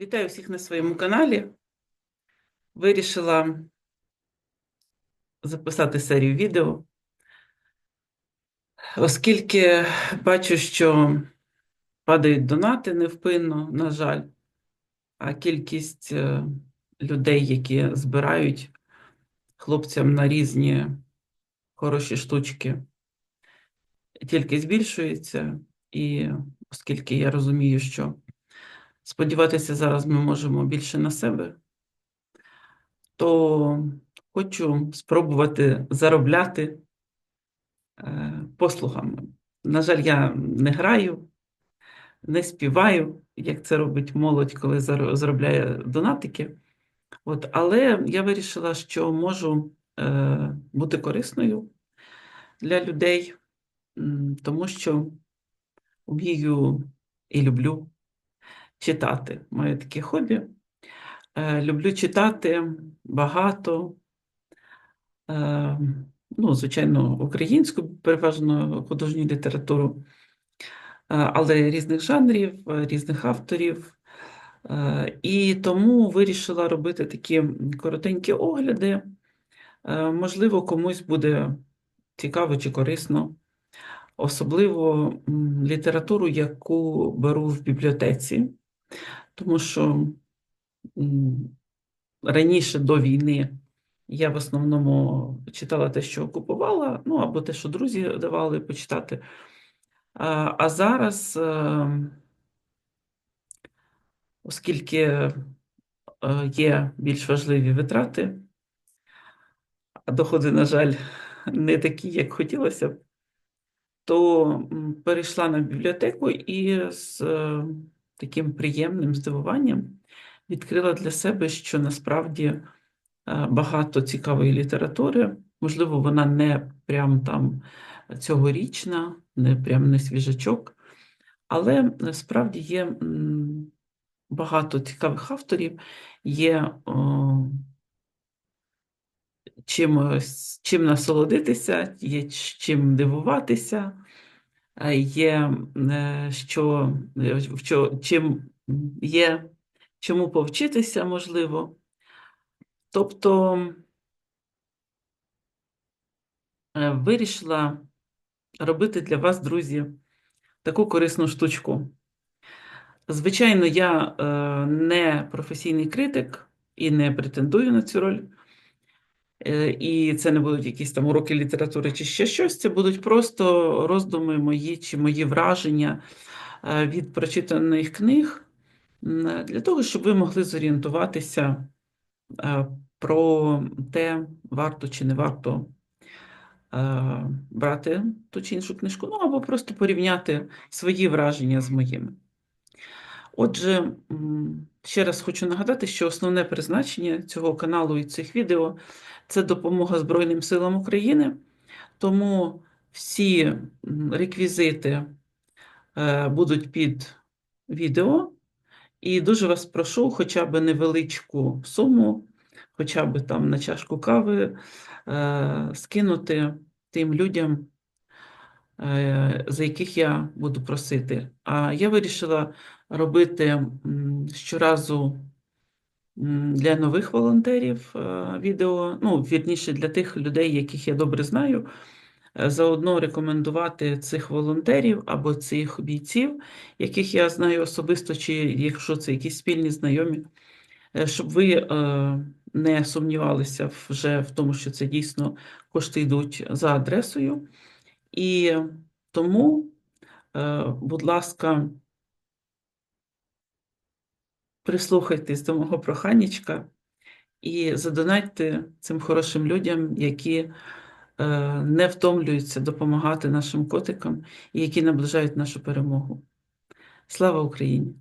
Вітаю всіх на своєму каналі. Вирішила записати серію відео, оскільки бачу, що падають донати невпинно, на жаль, а кількість е, людей, які збирають хлопцям на різні хороші штучки, тільки збільшується. І оскільки я розумію, що сподіватися зараз ми можемо більше на себе, то хочу спробувати заробляти е, послугами. На жаль, я не граю, не співаю, як це робить молодь, коли заробляє донатики. От, але я вирішила, що можу е, бути корисною для людей, тому що вмію і люблю читати. Маю таке хобі. Е, Люблю читати багато, е, ну, звичайно, українську, переважно художню літературу, е, але різних жанрів, різних авторів. І тому вирішила робити такі коротенькі огляди. Можливо, комусь буде цікаво чи корисно, особливо літературу, яку беру в бібліотеці, тому що раніше до війни я в основному читала те, що купувала, ну або те, що друзі давали почитати. А, зараз, е, оскільки е, є більш важливі витрати, а доходи, на жаль, не такі, як хотілося б, то перейшла на бібліотеку і з е, таким приємним здивуванням відкрила для себе, що насправді е, багато цікавої літератури. Можливо, вона не прям там цьогорічна, не прям не свіжачок, але насправді є багато цікавих авторів, є о, чимось, чим насолодитися, є чим дивуватися, е, є е, що, е, чим є чому повчитися, можливо. Тобто е, вирішила робити для вас, друзі, таку корисну штучку. Звичайно, я е, не професійний критик і не претендую на цю роль. Е, І це не будуть якісь там уроки літератури чи ще щось. Це будуть просто роздуми мої чи мої враження е, від прочитаних книг для того, щоб ви могли зорієнтуватися е, про те, варто чи не варто брати ту чи іншу книжку, ну або просто порівняти свої враження з моїми. Отже, ще раз хочу нагадати, що основне призначення цього каналу і цих відео це допомога Збройним силам України. Тому всі реквізити е, будуть під відео. І дуже вас прошу хоча б невеличку суму, хоча б там на чашку кави, е, скинути тим людям, е, за яких я буду просити. А я вирішила робити щоразу для нових волонтерів е, відео, ну, вірніше, для тих людей, яких я добре знаю. Е, Заодно рекомендувати цих волонтерів або цих бійців, яких я знаю особисто, чи якщо це якісь спільні знайомі, е, щоб ви не сумнівалися вже в тому, що це дійсно кошти йдуть за адресою. І тому, будь ласка, прислухайтесь до мого проханічка і задонайте цим хорошим людям, які е, не втомлюються допомагати нашим котикам і які наближають нашу перемогу. Слава Україні!